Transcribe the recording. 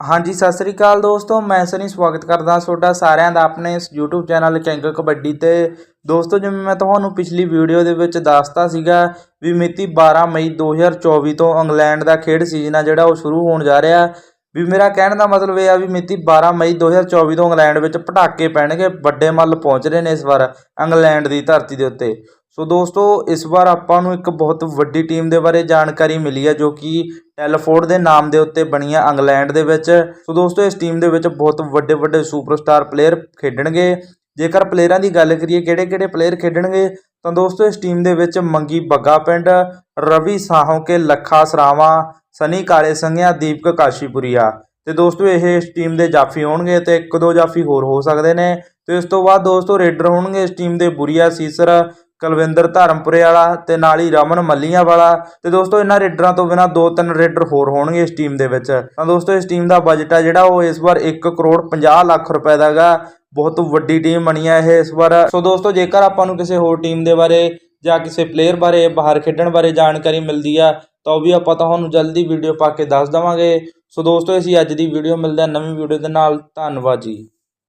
ਹਾਂਜੀ, ਸਤਿ ਸ੍ਰੀ ਅਕਾਲ ਦੋਸਤੋ, ਮੈਂ ਸਨੀ ਸਵਾਗਤ ਕਰਦਾ ਤੁਹਾਡਾ ਸਾਰਿਆਂ ਦਾ ਆਪਣੇ ਇਸ YouTube ਚੈਨਲ ਕਿੰਗ ਕਬੱਡੀ ਤੇ। ਦੋਸਤੋ, ਜਿਵੇਂ ਮੈਂ ਤੁਹਾਨੂੰ ਪਿਛਲੀ ਵੀਡੀਓ ਦੇ ਵਿੱਚ ਦੱਸਤਾ ਸੀਗਾ ਵੀ ਮਿਤੀ 12 ਮਈ 2024 ਤੋਂ ਇੰਗਲੈਂਡ ਦਾ ਖੇਡ ਸੀਜ਼ਨ ਆ ਜਿਹੜਾ ਉਹ ਸ਼ੁਰੂ ਹੋਣ ਜਾ ਰਿਹਾ। ਵੀ ਮੇਰਾ ਕਹਿਣ ਦਾ ਮਤਲਬ ਇਹ ਆ ਵੀ ਮਿਤੀ 12 ਮਈ 2024 ਤੋਂ ਇੰਗਲੈਂਡ ਵਿੱਚ ਪਟਾਕੇ ਪੈਣਗੇ, ਵੱਡੇ ਮੱਲ ਪਹੁੰਚ ਰਹੇ ਨੇ ਇਸ ਵਾਰ ਇੰਗਲੈਂਡ ਦੀ ਧਰਤੀ ਦੇ ਉੱਤੇ। ਸੋ ਦੋਸਤੋ, ਇਸ ਵਾਰ ਆਪਾਂ ਨੂੰ ਇੱਕ ਬਹੁਤ ਵੱਡੀ ਟੀਮ ਦੇ ਬਾਰੇ ਜਾਣਕਾਰੀ ਮਿਲੀ ਹੈ, ਜੋ ਕਿ ਟੈਲਫੋਰਡ ਦੇ ਨਾਮ ਦੇ ਉੱਤੇ ਬਣੀ ਹੈ ਇੰਗਲੈਂਡ ਦੇ ਵਿੱਚ। ਸੋ ਦੋਸਤੋ, ਇਸ ਟੀਮ ਦੇ ਵਿੱਚ ਬਹੁਤ ਵੱਡੇ ਵੱਡੇ ਸੁਪਰਸਟਾਰ ਪਲੇਅਰ ਖੇਡਣਗੇ। ਜੇਕਰ ਪਲੇਅਰਾਂ ਦੀ ਗੱਲ ਕਰੀਏ ਕਿਹੜੇ ਕਿਹੜੇ ਪਲੇਅਰ ਖੇਡਣਗੇ, ਤਾਂ ਦੋਸਤੋ, ਇਸ ਟੀਮ ਦੇ ਵਿੱਚ ਮੰਗੀ ਬੱਗਾ ਪਿੰਡ, ਰਵੀ ਸਾਹੋਕੇ ਲੱਖਾ ਸਰਾਵਾਂ, ਸਨੀ ਕਾਲੇ ਸੰਘਿਆ, ਦੀਪਕ ਕਾਸ਼ੀਪੁਰੀਆ। ਤੇ ਦੋਸਤੋ, ਇਹ ਇਸ ਟੀਮ ਦੇ ਜਾਫੀ ਹੋਣਗੇ ਤੇ ਇੱਕ ਦੋ ਜਾਫੀ ਹੋਰ ਹੋ ਸਕਦੇ ਨੇ। ਤੇ ਇਸ ਤੋਂ ਬਾਅਦ ਦੋਸਤੋ, ਰੇਡਰ ਹੋਣਗੇ ਇਸ ਟੀਮ ਦੇ ਬੁਰੀਆ ਸੀਸਰ ਕੁਲਵਿੰਦਰ ਧਰਮਪੁਰੇ ਵਾਲਾ ਤੇ ਨਾਲ ਹੀ ਰਮਨ ਮੱਲੀਆਂ ਵਾਲਾ। ਤੇ ਦੋਸਤੋ, ਇਹਨਾਂ ਰੇਡਰਾਂ ਤੋਂ ਬਿਨਾ ਦੋ ਤਿੰਨ ਰੇਡਰ ਹੋਰ ਹੋਣਗੇ ਇਸ ਟੀਮ ਦੇ ਵਿੱਚ। ਤਾਂ ਦੋਸਤੋ, ਇਸ ਟੀਮ ਦਾ ਬਜਟ ਆ ਜਿਹੜਾ, ਉਹ ਇਸ ਵਾਰ 1 ਕਰੋੜ 50 ਲੱਖ ਰੁਪਏ ਦਾ ਹੈਗਾ। ਬਹੁਤ ਵੱਡੀ ਟੀਮ ਬਣੀ ਹੈ ਇਹ ਇਸ ਵਾਰ। ਸੋ ਦੋਸਤੋ, ਜੇਕਰ ਆਪਾਂ ਨੂੰ ਕਿਸੇ ਹੋਰ ਟੀਮ ਦੇ ਬਾਰੇ ਜਾਂ ਕਿਸੇ ਪਲੇਅਰ ਬਾਰੇ ਬਾਹਰ ਖੇਡਣ ਬਾਰੇ ਜਾਣਕਾਰੀ ਮਿਲਦੀ ਆ, ਤਾਂ ਉਹ ਵੀ ਆਪਾਂ ਤੁਹਾਨੂੰ ਜਲਦੀ ਵੀਡੀਓ ਪਾ ਕੇ ਦੱਸ ਦਵਾਂਗੇ। ਸੋ ਦੋਸਤੋ, ਅਸੀਂ ਅੱਜ ਦੀ ਵੀਡੀਓ ਮਿਲਦੇ ਹਾਂ ਨਵੀਂ ਵੀਡੀਓ ਦੇ ਨਾਲ। ਧੰਨਵਾਦ ਜੀ।